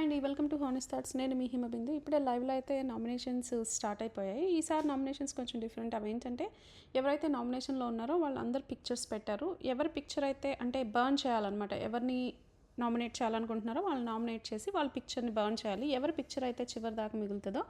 Hi అండి. Welcome to honest thoughts నేను మీ హిమబిందు ఇప్పుడే లైవ్లో అయితే నామినేషన్స్ స్టార్ట్ అయిపోయాయి. ఈసారి నామినేషన్స్ కొంచెం డిఫరెంట్. అవి ఏంటంటే ఎవరైతే నామినేషన్లో ఉన్నారో వాళ్ళందరూ పిక్చర్స్ పెట్టారు. ఎవరి పిక్చర్ అయితే అంటే బర్న్ చేయాలన్నమాట. ఎవరిని నామినేట్ చేయాలనుకుంటున్నారో వాళ్ళు నామినేట్ చేసి వాళ్ళ పిక్చర్ని బర్న్ చేయాలి. ఎవరి పిక్చర్ అయితే చివరి దాకా మిగులుతుందో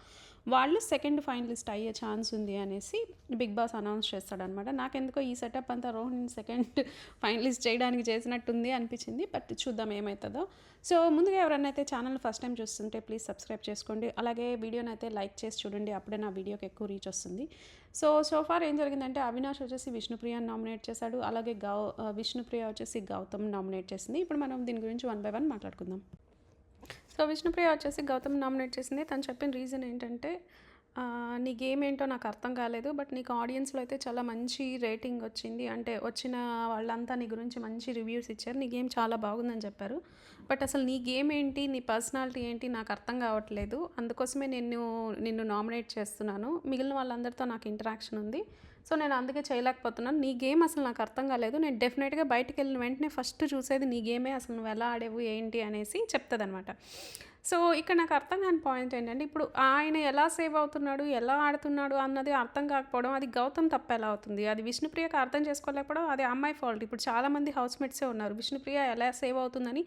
వాళ్ళు సెకండ్ ఫైనలిస్ట్ అయ్యే ఛాన్స్ ఉంది అనేసి బిగ్ బాస్ అనౌన్స్ చేస్తాడనమాట నాకెందుకో ఈ సెటప్ అంతా రోహిణి సెకండ్ ఫైనలిస్ట్ చేయడానికి చేసినట్టుంది అనిపించింది బట్ చూద్దాం ఏమవుతుందో సో ముందుగా ఎవరైనా అయితే ఛానల్ ఫస్ట్ టైం చూస్తుంటే ప్లీజ్ సబ్స్క్రైబ్ చేసుకోండి. అలాగే వీడియోని అయితే లైక్ చేసి చూడండి అప్పుడే నా వీడియోకి ఎక్కువ రీచ్ వస్తుంది. సో సో ఫార్ ఏం జరిగిందంటే అవినాష్ వచ్చేసి విష్ణుప్రియని నామినేట్ చేశాడు. అలాగే గౌ విష్ణుప్రియ వచ్చేసి గౌతమ్ నామినేట్ చేసింది. ఇప్పుడు మనం దీని గురించి వన్ బై వన్ మాట్లాడుకుందాం. సో విష్ణుప్రియ వచ్చేసి గౌతమ్ నామినేట్ చేసింది. తను చెప్పిన రీజన్ ఏంటంటే నీ గేమ్ ఏంటో నాకు అర్థం కాలేదు బట్ నీకు ఆడియన్స్లో అయితే చాలా మంచి రేటింగ్ వచ్చింది. అంటే వచ్చిన వాళ్ళంతా నీ గురించి మంచి రివ్యూస్ ఇచ్చారు. నీ గేమ్ చాలా బాగుందని చెప్పారు. బట్ అసలు నీ గేమ్ ఏంటి నీ పర్సనాలిటీ ఏంటి నాకు అర్థం కావట్లేదు. అందుకోసమే నేను నిన్ను నామినేట్ చేస్తున్నాను. మిగిలిన వాళ్ళందరితో నాకు ఇంటరాక్షన్ ఉంది. సో నేను అందుకే చేయలేకపోతున్నాను. నీ గేమ్ అసలు నాకు అర్థం కాలేదు. నేను డెఫినెట్గా బయటకు వెళ్ళిన వెంటనే ఫస్ట్ చూసేది నీ గేమే. అసలు నువ్వు ఎలా ఆడేవు ఏంటి అనేసి చెప్తుంది సో ఇక్కడ నాకు అర్థం కాని పాయింట్ ఏంటంటే ఇప్పుడు ఆయన ఎలా సేవ్ అవుతున్నాడు ఎలా ఆడుతున్నాడు అన్నది అర్థం కాకపోవడం అది గౌతమ్ తప్ప ఎలా అవుతుంది? అది విష్ణుప్రియకి అర్థం చేసుకోలేకపోవడం అది అమ్మాయి ఫాల్ట్ ఇప్పుడు చాలామంది హౌస్ మేట్సే ఉన్నారు విష్ణుప్రియ ఎలా సేవ్ అవుతుందని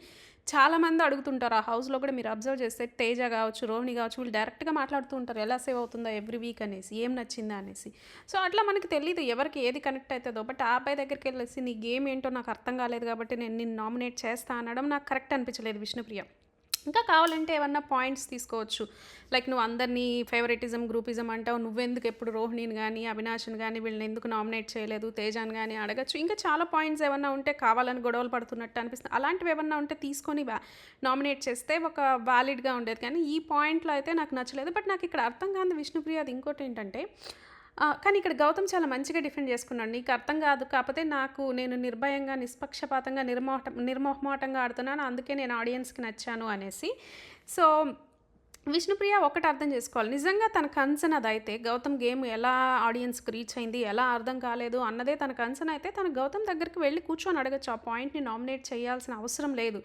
చాలామంది అడుగుతుంటారు. ఆ హౌస్లో కూడా మీరు అబ్జర్వ్ చేస్తే తేజ కావచ్చు రోహిణి కావచ్చు వీళ్ళు డైరెక్ట్గా మాట్లాడుతూ ఉంటారు ఎలా సేవ్ అవుతుందో ఎవ్రీ వీక్ అనేసి ఏం నచ్చిందా అనేసి. సో అట్లా మనకి తెలియదు ఎవరికి ఏది కనెక్ట్ అవుతుందో బట్ ఆ అబ్బాయి దగ్గరికి వెళ్ళేసి నీ గేమ్ ఏంటో నాకు అర్థం కాలేదు కాబట్టి నేను నిన్ను నామినేట్ చేస్తా అనడం నాకు కరెక్ట్ అనిపించలేదు విష్ణుప్రియ. ఇంకా కావాలంటే ఏమన్నా పాయింట్స్ తీసుకోవచ్చు. లైక్ నువ్వు అందరినీ ఫేవరెటిజం గ్రూపిజం అంటావు. నువ్వెందుకు ఎప్పుడు రోహిణిని కానీ అవినాష్ని కానీ వీళ్ళని ఎందుకు నామినేట్ చేయలేదు తేజాన్ కానీ అడగచ్చు. ఇంకా చాలా పాయింట్స్ ఏమన్నా ఉంటే కావాలని గొడవలు పడుతున్నట్టు అనిపిస్తుంది. అలాంటివి ఏమన్నా ఉంటే తీసుకొని నామినేట్ చేస్తే ఒక వ్యాలిడ్గా ఉండేది. కానీ ఈ పాయింట్లో అయితే నాకు నచ్చలేదు. బట్ నాకు ఇక్కడ అర్థం కాదు విష్ణుప్రియ అది ఇంకోటి ఏంటంటే కానీ ఇక్కడ గౌతమ్ చాలా మంచిగా డిఫెండ్ చేసుకున్నాడు. నీకు అర్థం కాదు కాకపోతే నాకు నేను నిర్భయంగా నిష్పక్షపాతంగా నిర్మోహ నిర్మోహమాటంగా ఆడుతున్నాను అందుకే నేను ఆడియన్స్కి నచ్చాను అనేసి. సో విష్ణుప్రియ ఒకటి అర్థం చేసుకోవాలి. నిజంగా తన కన్సర్న్ అదైతే గౌతమ్ గేమ్ ఎలా ఆడియన్స్కి రీచ్ అయింది ఎలా అర్థం కాలేదు అన్నదే తన కన్సర్న్ అయితే తన గౌతమ్ దగ్గరికి వెళ్ళి కూర్చొని అడగచ్చు. ఆ పాయింట్ని నామినేట్ చేయాల్సిన అవసరం లేదు.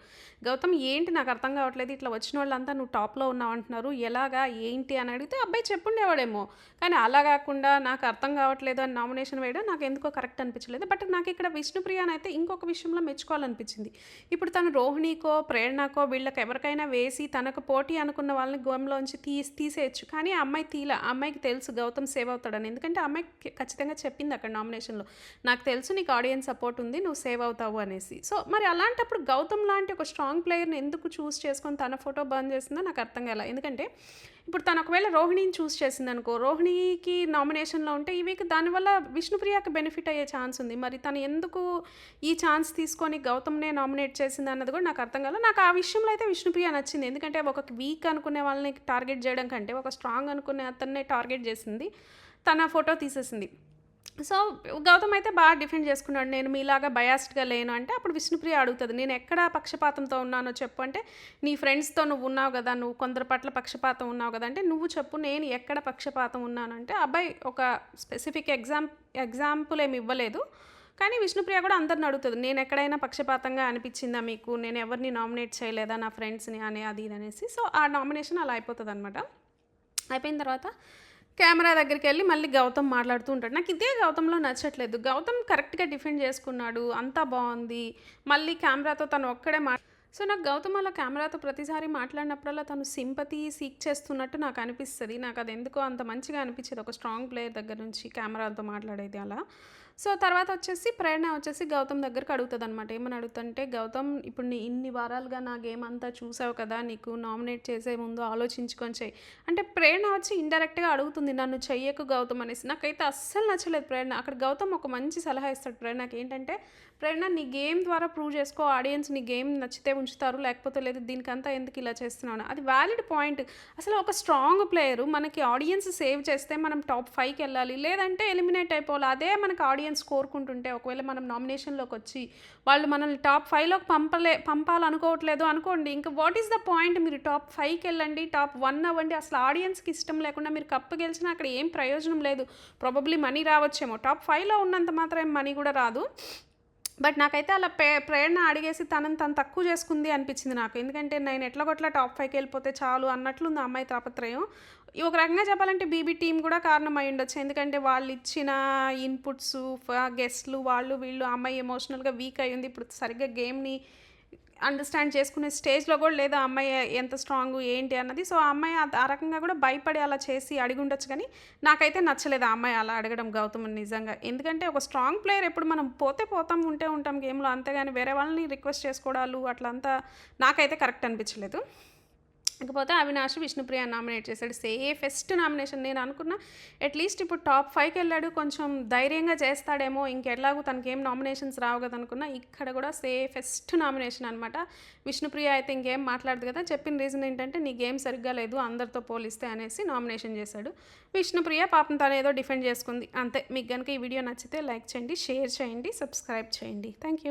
గౌతమ్ ఏంటి నాకు అర్థం కావట్లేదు ఇట్లా వచ్చిన వాళ్ళంతా నువ్వు టాప్లో ఉన్నావు అంటున్నారు ఎలాగా ఏంటి అని అడిగితే అబ్బాయి చెప్పుండేవాడేమో. కానీ అలా కాకుండా నాకు అర్థం కావట్లేదు అని నామినేషన్ వేయడం నాకు ఎందుకో కరెక్ట్ అనిపించలేదు. బట్ నాకు ఇక్కడ విష్ణుప్రియ అని అయితే ఇంకొక విషయంలో మెచ్చుకోవాలనిపించింది. ఇప్పుడు తను రోహిణికో ప్రేరణకో వీళ్ళకి ఎవరికైనా వేసి తనకు పోటీ అనుకున్న వాళ్ళని గోయంలోంచి తీసి తీసేయచ్చు. కానీ ఆ అమ్మాయి తీల ఆ అమ్మాయికి తెలుసు గౌతమ్ సేవ్ అవుతాడని. ఎందుకంటే ఆ అమ్మాయి ఖచ్చితంగా చెప్పింది అక్కడ నామినేషన్లో. నాకు తెలుసు నీకు ఆడియన్స్ సపోర్ట్ ఉంది నువ్వు సేవ్ అవుతావు అనేసి. సో మరి అలాంటప్పుడు గౌతమ్ లాంటి ఒక స్ట్రాంగ్ ప్లేయర్ని ఎందుకు చూస్ చేసుకొని తన ఫోటో బంద్ చేసిందో నాకు అర్థం కాల. ఎందుకంటే ఇప్పుడు తను ఒకవేళ రోహిణిని చూస్ చేసింది అనుకో రోహిణికి నామినేషన్లో ఉంటే ఈ వీక్ దానివల్ల విష్ణుప్రియకి బెనిఫిట్ అయ్యే ఛాన్స్ ఉంది. మరి తను ఎందుకు ఈ ఛాన్స్ తీసుకొని గౌతమ్నే నామినేట్ చేసింది అన్నది కూడా నాకు అర్థం కాలేదు. నాకు ఆ విషయంలో అయితే విష్ణుప్రియ నచ్చింది. ఎందుకంటే ఒక వీక్ అనుకునే వాళ్ళని టార్గెట్ చేయడం కంటే ఒక స్ట్రాంగ్ అనుకునే అతన్నే టార్గెట్ చేసింది. తన ఫోటో తీసేసింది. సో గౌతమ్ అయితే బాగా డిఫెండ్ చేసుకున్నాడు. నేను మీలాగా బయాస్డ్గా లేను అంటే అప్పుడు విష్ణుప్రియ అడుగుతుంది నేను ఎక్కడ పక్షపాతంతో ఉన్నానో చెప్పు. అంటే నీ ఫ్రెండ్స్తో నువ్వు ఉన్నావు కదా నువ్వు కొందరి పట్ల పక్షపాతం ఉన్నావు కదా. అంటే నువ్వు చెప్పు నేను ఎక్కడ పక్షపాతం ఉన్నానంటే అబ్బాయి ఒక స్పెసిఫిక్ ఎగ్జామ్ ఎగ్జాంపుల్ ఏమి ఇవ్వలేదు. కానీ విష్ణుప్రియ కూడా అందరిని అడుగుతుంది నేను ఎక్కడైనా పక్షపాతంగా అనిపించిందా మీకు? నేను ఎవరిని నామినేట్ చేయలేదా నా ఫ్రెండ్స్ని? అని అది ఇది అనేసి. సో ఆ నామినేషన్ అలా అయిపోతుంది అనమాట అయిపోయిన తర్వాత కెమెరా దగ్గరికి వెళ్ళి మళ్ళీ గౌతమ్ మాట్లాడుతూ ఉంటాడు. నాకు ఇదే గౌతంలో నచ్చట్లేదు. గౌతమ్ కరెక్ట్గా డిఫెండ్ చేసుకున్నాడు. అంతా బాగుంది. మళ్ళీ కెమెరాతో తను ఒక్కడే మా సో నాకు గౌతమ్ అలా కెమెరాతో ప్రతిసారి మాట్లాడినప్పుడల్లా తను సింపతి సీక్ చేస్తున్నట్టు నాకు అనిపిస్తుంది. నాకు అది ఎందుకో అంత మంచిగా అనిపించేది. ఒక స్ట్రాంగ్ ప్లేయర్ దగ్గర నుంచి కెమెరాలతో మాట్లాడేది అలా. సో తర్వాత వచ్చేసి ప్రేరణ వచ్చేసి గౌతమ్ దగ్గరికి అడుగుతుంది అనమాట ఏమని అడుగుతుంటే గౌతమ్ ఇప్పుడు నీ ఇన్ని వారాలుగా నా గేమ్ అంతా చూసావు కదా నీకు నామినేట్ చేసే ముందు ఆలోచించుకొని చెయ్యి అంటే ప్రేరణ వచ్చి ఇండైరెక్ట్గా అడుగుతుంది నన్ను చెయ్యకు గౌతమ్ అనేసి. నాకైతే అస్సలు నచ్చలేదు ప్రేరణ అక్కడ గౌతమ్ ఒక మంచి సలహా ఇస్తాడు ప్రేరణకి ఏంటంటే ప్రేరణ నీ గేమ్ ద్వారా ప్రూవ్ చేసుకో ఆడియన్స్ నీ గేమ్ నచ్చితే ఉంచుతారు లేకపోతే లేదు దీనికంతా ఎందుకు ఇలా చేస్తున్నాను అది వ్యాలిడ్ పాయింట్. అసలు ఒక స్ట్రాంగ్ ప్లేయరు మనకి ఆడియన్స్ సేవ్ చేస్తే మనం టాప్ ఫైవ్కి వెళ్ళాలి. లేదంటే ఎలిమినేట్ అయిపోవాలి. అదే మనకి ఆడియన్స్ కోరుకుంటుంటే ఒకవేళ మనం నామినేషన్లోకి వచ్చి వాళ్ళు మనల్ని టాప్ ఫైవ్లోకి పంపలే పంపాలనుకోవట్లేదు అనుకోండి ఇంకా వాట్ ఈస్ ద పాయింట్ మీరు టాప్ ఫైవ్కి వెళ్ళండి టాప్ వన్ అవ్వండి. అసలు ఆడియన్స్కి ఇష్టం లేకుండా మీరు కప్పు గెలిచినా అక్కడ ఏం ప్రయోజనం లేదు. Probably money రావచ్చేమో. టాప్ ఫైవ్లో ఉన్నంత మాత్రం మనీ కూడా రాదు. బట్ నాకైతే అలా ప్రే ప్రేరణ అడిగేసి తనని తను తక్కువ చేసుకుంది అనిపించింది నాకు. ఎందుకంటే నేను ఎట్లా కొట్లా టాప్ ఫైవ్కి వెళ్ళిపోతే చాలు అన్నట్లుంది అమ్మాయి తాపత్రయం. ఒక రకంగా చెప్పాలంటే బీబీ టీం కూడా కారణం అయి ఉండొచ్చు. ఎందుకంటే వాళ్ళు ఇచ్చిన ఇన్పుట్స్ గెస్ట్లు వాళ్ళు వీళ్ళు అమ్మాయి ఎమోషనల్గా వీక్ అయ్యింది. ఇప్పుడు సరిగ్గా గేమ్ని అండర్స్టాండ్ చేసుకునే స్టేజ్లో కూడా లేదు ఆ అమ్మాయి ఎంత స్ట్రాంగ్ ఏంటి అన్నది. సో ఆ అమ్మాయి ఆ- రకంగా కూడా భయపడి అలా చేసి అడిగి ఉండొచ్చు కానీ నాకైతే నచ్చలేదు ఆ అమ్మాయి అలా అడగడం గౌతమ్ నిజంగా. ఎందుకంటే ఒక స్ట్రాంగ్ ప్లేయర్ ఎప్పుడు మనం పోతే పోతాం ఉంటే ఉంటాం గేమ్లో అంతేగాని వేరే వాళ్ళని రిక్వెస్ట్ చేసుకోవడాలు అట్లంతా నాకైతే కరెక్ట్ అనిపించలేదు. ఇకపోతే అవినాష్ విష్ణుప్రియ నామినేట్ చేశాడు. సేఫెస్ట్ నామినేషన్ నేను అనుకున్నా. అట్లీస్ట్ ఇప్పుడు టాప్ ఫైవ్కి వెళ్ళాడు కొంచెం ధైర్యంగా చేస్తాడేమో ఇంకెట్లాగూ తనకేం నామినేషన్స్ రావు కదా అనుకున్నా. ఇక్కడ కూడా సేఫెస్ట్ నామినేషన్ అనమాట విష్ణుప్రియ అయితే ఇంకేం మాట్లాడదు కదా. చెప్పిన రీజన్ ఏంటంటే నీ గేమ్ సరిగ్గా లేదు అందరితో పోలిస్తే అనేసి నామినేషన్ చేశాడు. విష్ణుప్రియ పాపం తను ఏదో డిఫెండ్ చేసుకుంది. అంతే. మీకు కనుక ఈ వీడియో నచ్చితే లైక్ చేయండి షేర్ చేయండి సబ్స్క్రైబ్ చేయండి. Thank you